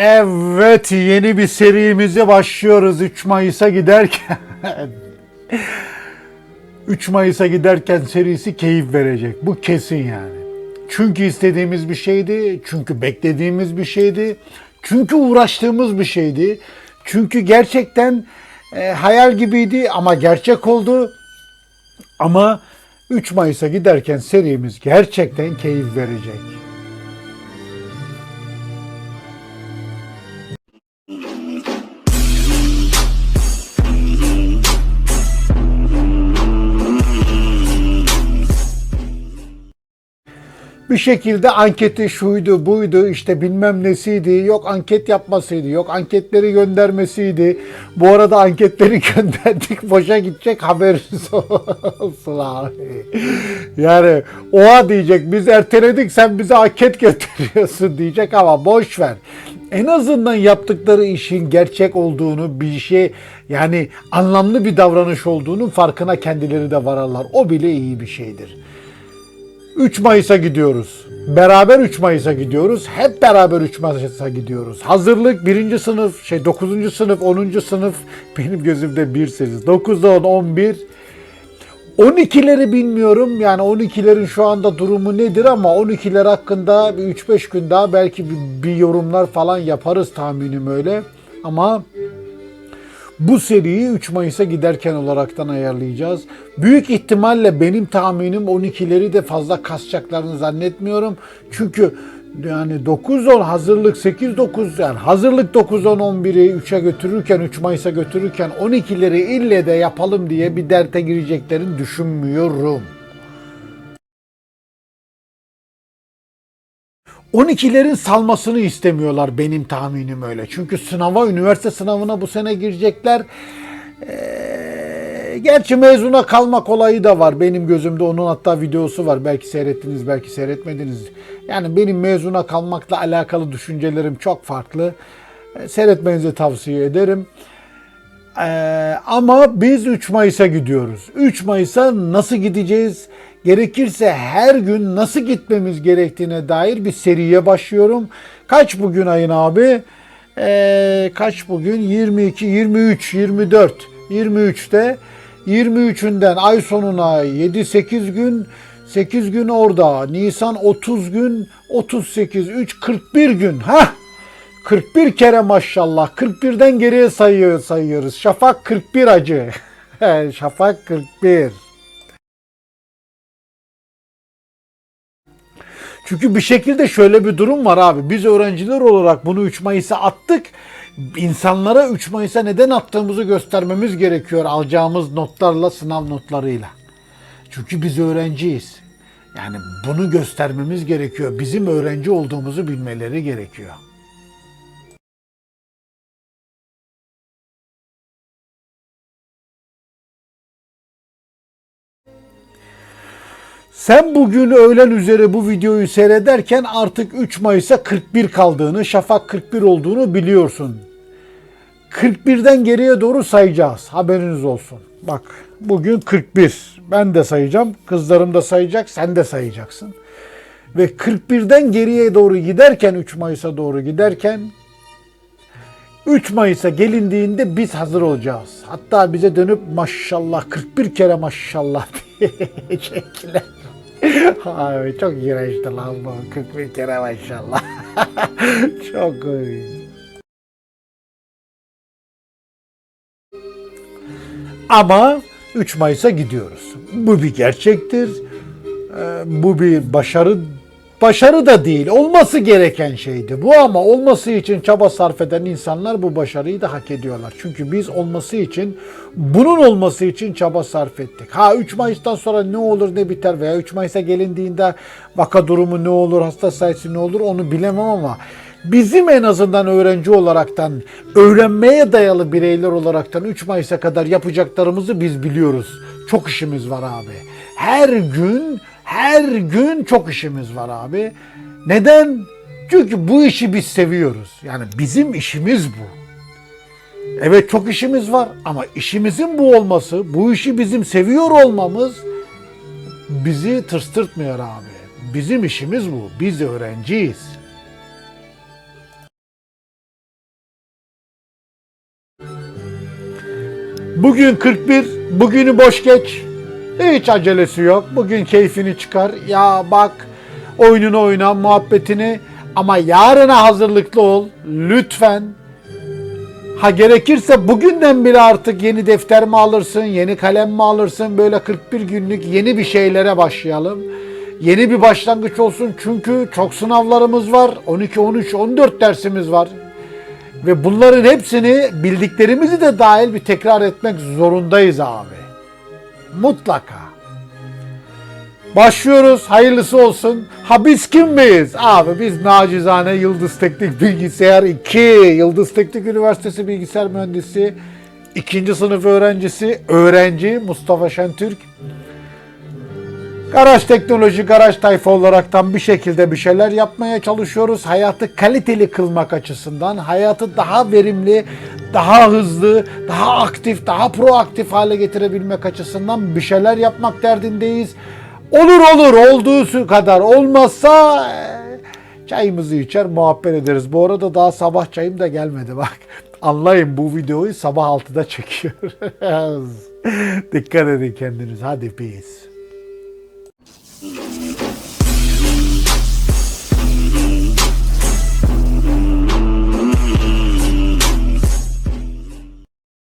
Evet yeni bir serimize başlıyoruz 3 Mayıs'a giderken. 3 Mayıs'a giderken serisi keyif verecek. Bu kesin yani. Çünkü istediğimiz bir şeydi. Çünkü beklediğimiz bir şeydi. Çünkü uğraştığımız bir şeydi. Çünkü gerçekten e, hayal gibiydi ama gerçek oldu. Ama 3 Mayıs'a giderken serimiz gerçekten keyif verecek. Bir şekilde anketi şuydu buydu işte bilmem nesiydi. Yok anket yapmasıydı yok anketleri göndermesiydi. Bu arada anketleri gönderdik boşa gidecek haberiniz olsun abi. Yani oha diyecek biz erteledik sen bize anket gönderiyorsun diyecek ama boş ver. En azından yaptıkları işin gerçek olduğunu bir şey yani anlamlı bir davranış olduğunun farkına kendileri de vararlar. O bile iyi bir şeydir 3 Mayıs'a gidiyoruz. Beraber 3 Mayıs'a gidiyoruz. Hep beraber 3 Mayıs'a gidiyoruz. Hazırlık 1. sınıf, şey 9. sınıf, 10. sınıf benim gözümde 1 8. 9, 10, 11. 12'leri bilmiyorum. Yani 12'lerin şu anda durumu nedir ama 12'ler hakkında bir 3-5 gün daha belki bir, bir yorumlar falan yaparız tahminim öyle. Ama bu seriyi 3 Mayıs'a giderken olaraktan ayarlayacağız. Büyük ihtimalle benim tahminim 12'leri de fazla kasacaklarını zannetmiyorum. Çünkü yani 9-10 hazırlık 8-9 yani hazırlık 9-10-11'i 3'e götürürken 3 Mayıs'a götürürken 12'leri ille de yapalım diye bir derte gireceklerini düşünmüyorum. 12'lerin salmasını istemiyorlar benim tahminim öyle. Çünkü sınava, üniversite sınavına bu sene girecekler. Ee, gerçi mezuna kalmak olayı da var benim gözümde. Onun hatta videosu var. Belki seyrettiniz, belki seyretmediniz. Yani benim mezuna kalmakla alakalı düşüncelerim çok farklı. Ee, seyretmenizi tavsiye ederim. Ee, ama biz 3 Mayıs'a gidiyoruz. 3 Mayıs'a nasıl gideceğiz? Gerekirse her gün nasıl gitmemiz gerektiğine dair bir seriye başlıyorum. Kaç bugün ayın abi? Ee, kaç bugün? 22, 23, 24. 23'te 23'ünden ay sonuna 7-8 gün 8 gün orada. Nisan 30 gün, 38, 3, 41 gün. Ha? 41 kere maşallah. 41'den geriye sayıyor, sayıyoruz. Şafak 41 acı. Şafak 41. Çünkü bir şekilde şöyle bir durum var abi. Biz öğrenciler olarak bunu 3 Mayıs'a attık. İnsanlara 3 Mayıs'a neden attığımızı göstermemiz gerekiyor alacağımız notlarla, sınav notlarıyla. Çünkü biz öğrenciyiz. Yani bunu göstermemiz gerekiyor. Bizim öğrenci olduğumuzu bilmeleri gerekiyor. Sen bugün öğlen üzere bu videoyu seyrederken artık 3 Mayıs'a 41 kaldığını, şafak 41 olduğunu biliyorsun. 41'den geriye doğru sayacağız. Haberiniz olsun. Bak bugün 41. Ben de sayacağım. Kızlarım da sayacak. Sen de sayacaksın. Ve 41'den geriye doğru giderken 3 Mayıs'a doğru giderken 3 Mayıs'a gelindiğinde biz hazır olacağız. Hatta bize dönüp maşallah 41 kere maşallah diyecekler. Abi çok iğrençti lan bu 41 kere maşallah. çok iyi. Ama 3 Mayıs'a gidiyoruz. Bu bir gerçektir. Ee, Bu bir başarı başarı da değil. Olması gereken şeydi bu ama olması için çaba sarf eden insanlar bu başarıyı da hak ediyorlar. Çünkü biz olması için bunun olması için çaba sarf ettik. Ha 3 Mayıs'tan sonra ne olur ne biter veya 3 Mayıs'a gelindiğinde vaka durumu ne olur, hasta sayısı ne olur onu bilemem ama bizim en azından öğrenci olaraktan, öğrenmeye dayalı bireyler olaraktan 3 Mayıs'a kadar yapacaklarımızı biz biliyoruz. Çok işimiz var abi. Her gün, her gün çok işimiz var abi. Neden? Çünkü bu işi biz seviyoruz. Yani bizim işimiz bu. Evet çok işimiz var ama işimizin bu olması, bu işi bizim seviyor olmamız bizi tırstırtmıyor abi. Bizim işimiz bu. Biz öğrenciyiz. Bugün 41, bugünü boş geç. Hiç acelesi yok. Bugün keyfini çıkar. Ya bak oyununu oyna, muhabbetini ama yarına hazırlıklı ol. Lütfen. Ha gerekirse bugünden bile artık yeni defter mi alırsın, yeni kalem mi alırsın? Böyle 41 günlük yeni bir şeylere başlayalım. Yeni bir başlangıç olsun çünkü çok sınavlarımız var. 12, 13, 14 dersimiz var. Ve bunların hepsini bildiklerimizi de dahil bir tekrar etmek zorundayız abi. Mutlaka. Başlıyoruz. Hayırlısı olsun. Ha biz kim miyiz? Abi biz nacizane Yıldız Teknik Bilgisayar 2. Yıldız Teknik Üniversitesi Bilgisayar Mühendisi. ikinci sınıf öğrencisi. Öğrenci Mustafa Şentürk. Garaj teknoloji, garaj tayfa olaraktan bir şekilde bir şeyler yapmaya çalışıyoruz. Hayatı kaliteli kılmak açısından, hayatı daha verimli, daha hızlı, daha aktif, daha proaktif hale getirebilmek açısından bir şeyler yapmak derdindeyiz. Olur olur, olduğu kadar olmazsa e, çayımızı içer, muhabbet ederiz. Bu arada daha sabah çayım da gelmedi bak. Anlayın bu videoyu sabah 6'da çekiyoruz. Dikkat edin kendiniz. Hadi peace.